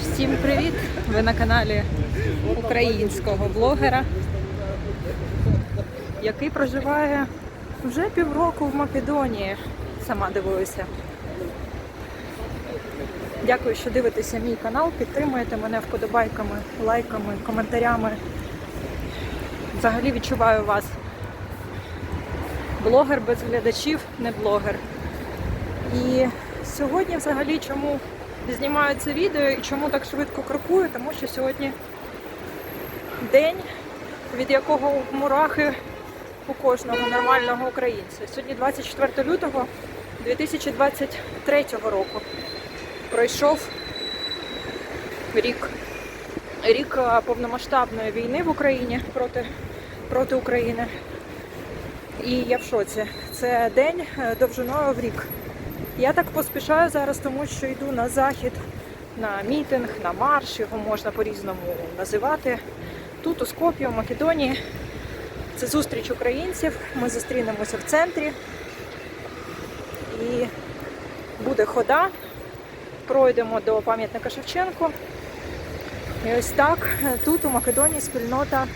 Всім привіт! Ви на каналі українського блогера, який проживає вже півроку в Македонії. Сама дивуюся. Дякую, що дивитеся мій канал, підтримуєте мене вподобайками, лайками, коментарями. Взагалі відчуваю вас. Блогер без глядачів, не блогер. І сьогодні взагалі чому знімаю це відео і чому так швидко крокую, тому що сьогодні день, від якого мурахи у кожного нормального українця. Сьогодні 24 лютого 2023 року. Пройшов рік. Рік повномасштабної війни в Україні проти, проти України. І я в шоці. Це день е, довжиною в рік. Я так поспішаю зараз, тому що йду на захід, на мітинг, на марш, його можна по-різному називати. Тут, у Скоп'ї, у Македонії. Це зустріч українців. Ми зустрінемося в центрі. І буде хода. Пройдемо до пам'ятника Шевченку. І ось так тут у Македонії спільнота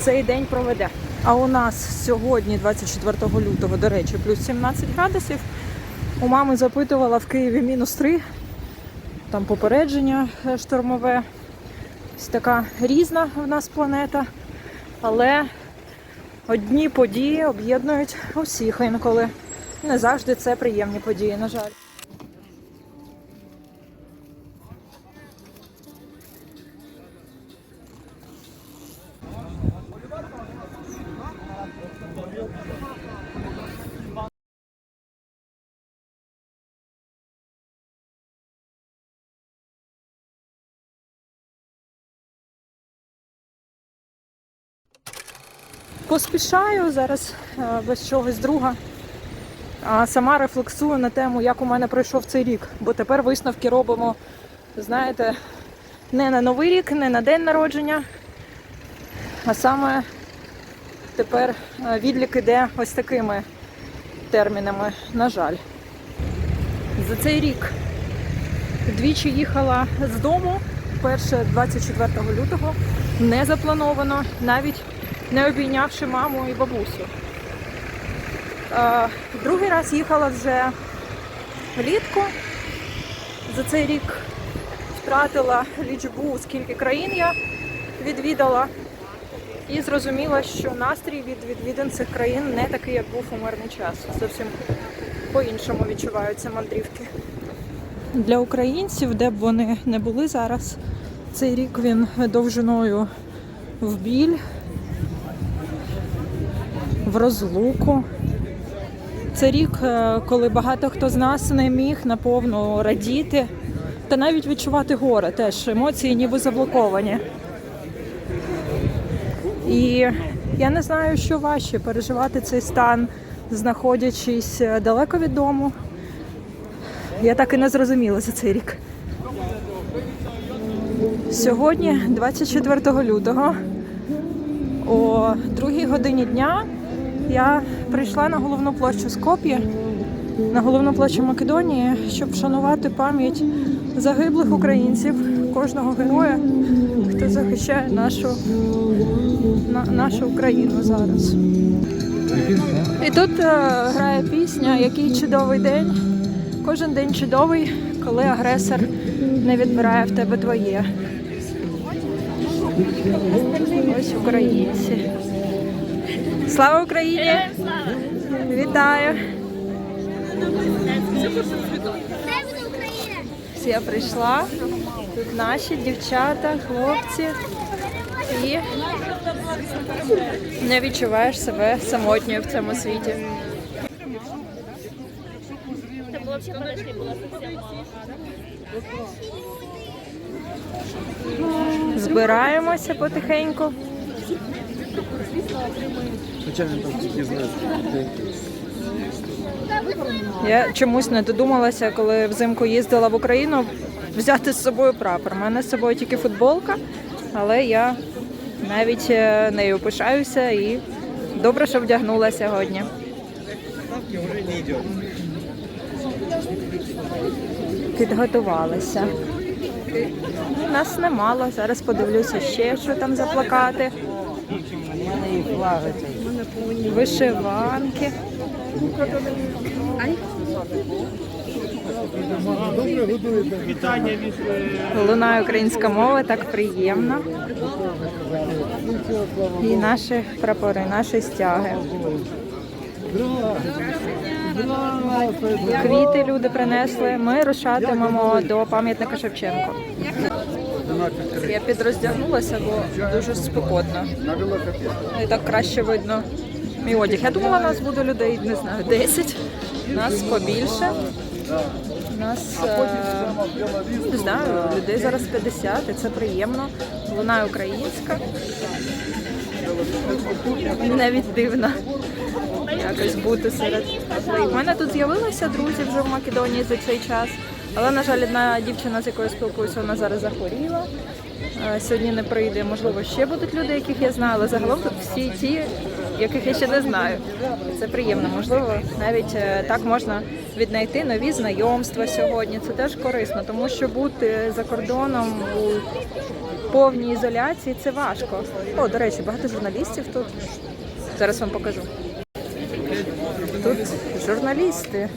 цей день проведе. А у нас сьогодні, 24 лютого, до речі, плюс 17 градусів. У мами запитувала в Києві мінус 3. Там попередження штормове. Ось така різна в нас планета. Але одні події об'єднують усіх інколи. Не завжди це приємні події, на жаль. Поспішаю зараз е, без чогось друга. А сама рефлексую на тему, як у мене пройшов цей рік. Бо тепер висновки робимо, знаєте, не на Новий рік, не на день народження, а саме тепер е, відлік іде ось такими термінами, на жаль. За цей рік двічі їхала з дому, перше 24 лютого, не заплановано, навіть не обійнявши маму і бабусю. Е, Другий раз їхала вже влітку. За цей рік втратила лічбу, скільки країн я відвідала, і зрозуміла, що настрій від відвідин цих країн не такий, як був у мирний час. Зовсім по-іншому відчуваються мандрівки. Для українців, де б вони не були зараз, цей рік він довжиною в біль, розлуку. Це рік, е, коли багато хто з нас не міг наповну радіти та навіть відчувати горе. Теж емоції ніби заблоковані. І я не знаю, що важче переживати цей стан, знаходячись е, далеко від дому. Я так і не зрозуміла за цей рік. Сьогодні, 24 лютого, о другій годині дня я прийшла на головну площу Скоп'я, на головну площу Македонії, щоб вшанувати пам'ять загиблих українців, кожного героя, хто захищає нашу, на, нашу Україну зараз. І тут е, грає пісня Який чудовий день. Кожен день чудовий, коли агресор не відбирає в тебе твоє. Ось українці. Слава Україні! Вітаю! Я прийшла. Тут наші дівчата, хлопці. І не відчуваєш себе самотньою в цьому світі. Збираємося потихеньку. Там тільки. Я чомусь не додумалася, коли взимку їздила в Україну, взяти з собою прапор. У мене з собою тільки футболка, але я навіть е, нею пишаюся і добре, що вдягнула сьогодні. Підготувалися. Нас немало. Зараз подивлюся ще, що там за плакати. Вишиванки. Лунає українська мова, так приємно. І наші прапори, наші стяги. Квіти люди принесли. Ми рушатимемо до пам'ятника Шевченко. Я підроздягнулася, бо дуже спекотно. І так краще видно мій одяг. Я думала, нас буде людей, не знаю, 10. Нас побільше. Нас е, не знаю, людей зараз 50, і це приємно. Вона українська. Навіть дивно якось бути серед. У мене тут з'явилися друзі вже в Македонії за цей час. Але, на жаль, одна дівчина, з якою спілкуюся, вона зараз захворіла. Е, Сьогодні не прийде. Можливо, ще будуть люди, яких я знаю, але загалом тут всі ті, яких я ще не знаю. Це приємно. Можливо, навіть е, так можна віднайти нові знайомства сьогодні. Це теж корисно, тому що бути за кордоном у повній ізоляції це важко. О, до речі, багато журналістів тут. Зараз вам покажу. Тут журналісти.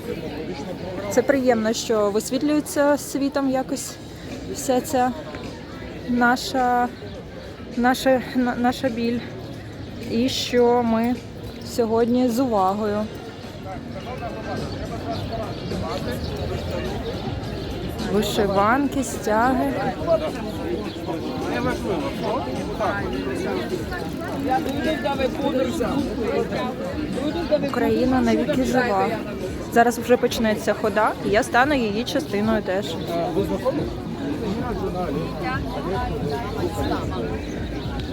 Це приємно, що висвітлюється світом якось вся ця наша, наша, на- наша біль. І що ми сьогодні з увагою. Вишиванки, стяги. Україна навіки жива. Зараз вже почнеться хода, і я стану її частиною теж.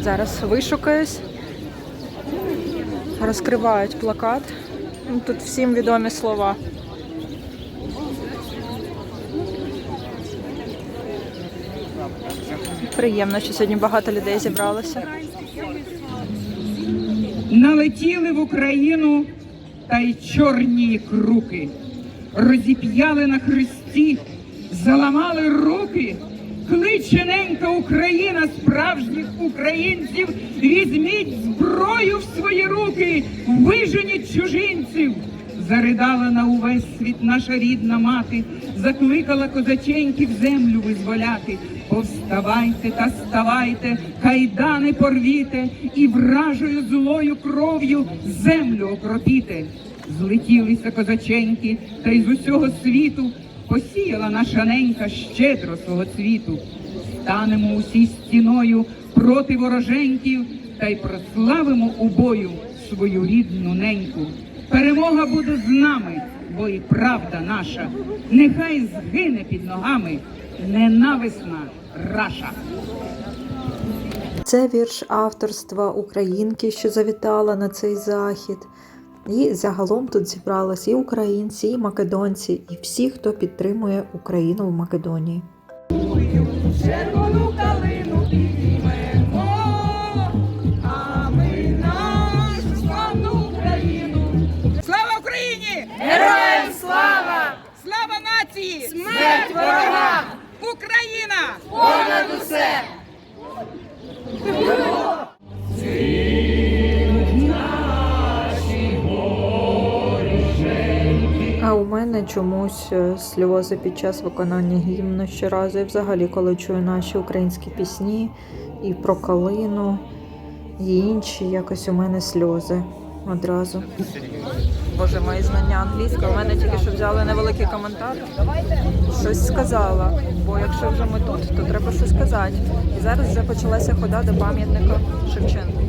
Зараз вишукаюсь, розкривають плакат. Ну, Тут всім відомі слова. Приємно, що сьогодні багато людей зібралося. налетіли в Україну та й чорні їх руки, розіп'яли на хресті, заламали руки. Кличе ненька Україна справжніх українців, візьміть зброю в свої руки, виженіть чужинців. Заридала на увесь світ наша рідна мати, закликала козаченьків землю визволяти. Повставайте та ставайте, кайдани порвіте, і вражою злою кров'ю землю окропіте. Злетілися козаченьки, та й з усього світу посіяла наша ненька щедро свого цвіту. Станемо усі стіною проти вороженьків та й прославимо у бою свою рідну неньку. Перемога буде з нами, бо і правда наша. Нехай згине під ногами ненависна раша. Це вірш авторства українки, що завітала на цей захід. І загалом тут зібралися і українці, і македонці, і всі, хто підтримує Україну в Македонії. Чомусь е, сльози під час виконання гімну щоразу. І взагалі, коли чую наші українські пісні і про калину, і інші, якось у мене сльози одразу. Боже, мої знання англійської. У мене тільки що взяли невеликий коментар. Щось сказала. Бо якщо вже ми тут, то треба щось сказати. І зараз вже почалася хода до пам'ятника Шевченку.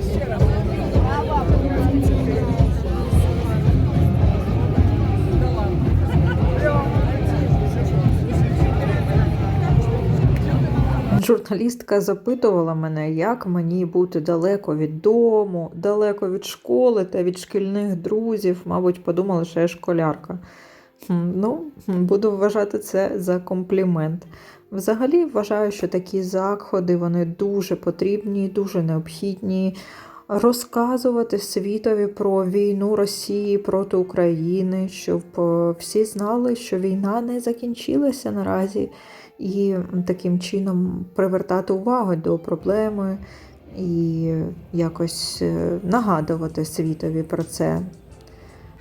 Журналістка запитувала мене, як мені бути далеко від дому, далеко від школи та від шкільних друзів. Мабуть, подумала, що я школярка. Ну, буду вважати це за комплімент. Взагалі вважаю, що такі заходи вони дуже потрібні, дуже необхідні. Розказувати світові про війну Росії проти України, щоб е, всі знали, що війна не закінчилася наразі, і таким чином привертати увагу до проблеми і якось е, нагадувати світові про це.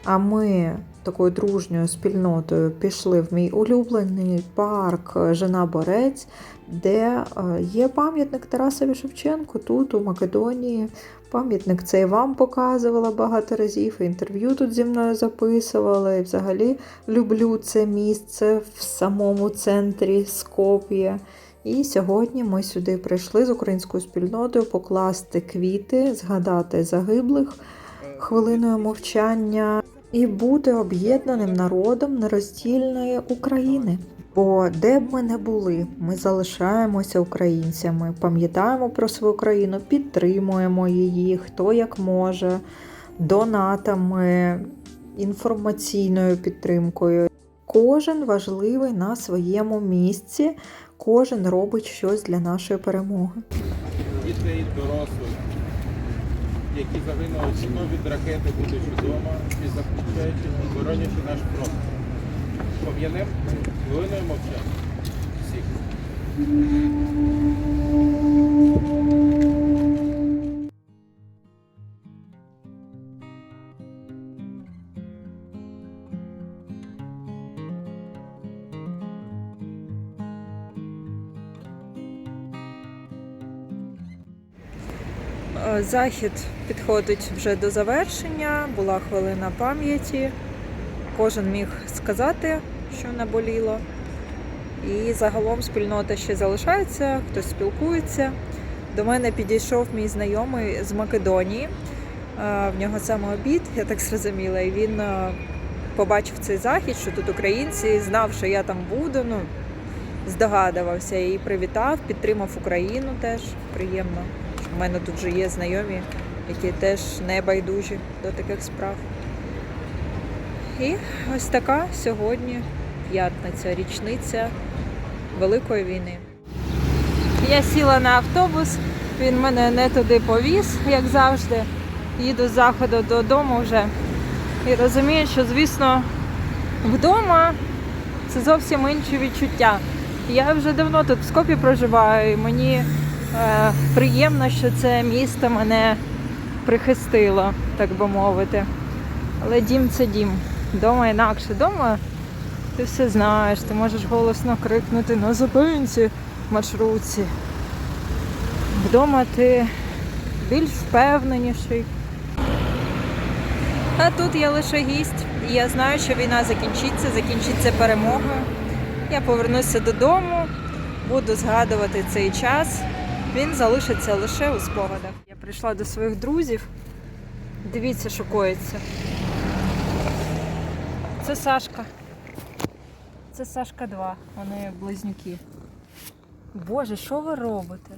А ми такою дружньою спільнотою пішли в мій улюблений парк Жена Борець, де е, є пам'ятник Тарасові Шевченку тут, у Македонії. Пам'ятник цей вам показувала багато разів, інтерв'ю тут зі мною записувала. І взагалі люблю це місце в самому центрі Скоп'я. І сьогодні ми сюди прийшли з українською спільнотою покласти квіти, згадати загиблих хвилиною мовчання і бути об'єднаним народом нероздільної України. Бо де б ми не були, ми залишаємося українцями, пам'ятаємо про свою країну, підтримуємо її, хто як може, донатами, інформаційною підтримкою. Кожен важливий на своєму місці, кожен робить щось для нашої перемоги. Дітей, дорослих, які загинули від ракети, будучи вдома, і захищаючи, і боронячи наш фронт. Пом'янемо хвилиною мовчання. Всіх. Е, Захід підходить вже до завершення, була хвилина пам'яті. Кожен міг сказати, що наболіло. І загалом спільнота ще залишається, хтось спілкується. До мене підійшов мій знайомий з Македонії. Е, В нього саме обід, я так зрозуміла, і він е, побачив цей захід, що тут українці, знав, що я там буду. Ну, здогадувався і привітав, підтримав Україну теж. Приємно. В мене тут вже є знайомі, які теж не байдужі до таких справ. І ось така сьогодні п'ятниця, річниця Великої війни. Я сіла на автобус, він мене не туди повіз, як завжди. Їду з заходу додому вже. І розумію, що, звісно, вдома це зовсім інші відчуття. Я вже давно тут в Скопі проживаю, і мені е, приємно, що це місто мене прихистило, так би мовити. Але дім це дім. Дома інакше. Дома ти все знаєш, ти можеш голосно крикнути на зупинці в маршрутці. Вдома ти більш впевненіший. А тут я лише гість, і я знаю, що війна закінчиться, закінчиться перемогою. Я повернуся додому, буду згадувати цей час. Він залишиться лише у спогадах. Я прийшла до своїх друзів. Дивіться, що коїться. Це Сашка. Це Сашка 2. Вони близнюки. Боже, що ви робите?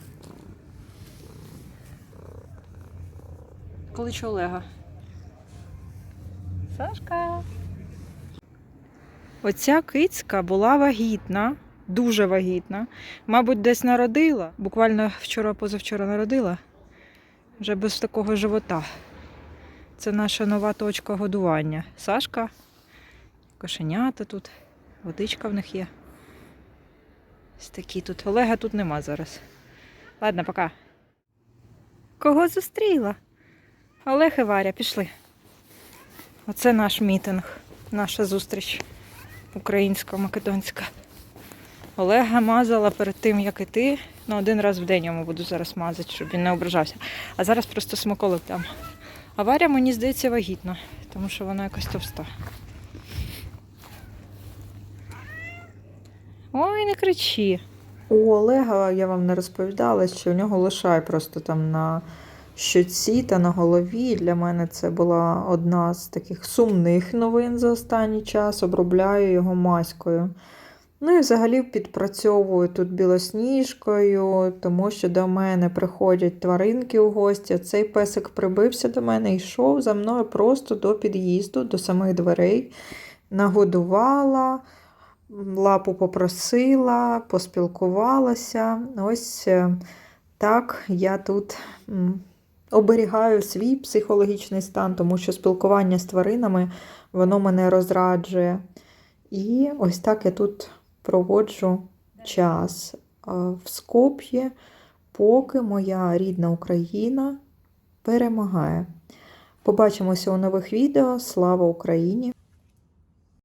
Клич Олега. Сашка. Оця кицька була вагітна, дуже вагітна. Мабуть, десь народила. Буквально вчора-позавчора народила. Вже без такого живота. Це наша нова точка годування. Сашка, кошенята тут, водичка в них є. Ось такі тут. Олега тут нема зараз. Ладно, пока. Кого зустріла? Олег і Варя, пішли. Оце наш мітинг, наша зустріч українсько-македонська. Олега мазала перед тим, як іти. Ну, один раз в день йому буду зараз мазати, щоб він не ображався. А зараз просто смаколик там. А Варя, мені здається, вагітна, тому що вона якась товста. Ой, не кричи. У Олега я вам не розповідала, що у нього лишай просто там на щоці та на голові. Для мене це була одна з таких сумних новин за останній час. Обробляю його маською. Ну і взагалі підпрацьовую тут білосніжкою, тому що до мене приходять тваринки у гості. Цей песик прибився до мене і йшов за мною просто до під'їзду, до самих дверей. Нагодувала, лапу попросила, поспілкувалася. Ось е, так я тут оберігаю свій психологічний стан, тому що спілкування з тваринами воно мене розраджує. І ось так я тут проводжу час в Скоп'ї, поки моя рідна Україна перемагає. Побачимося у нових відео. Слава Україні!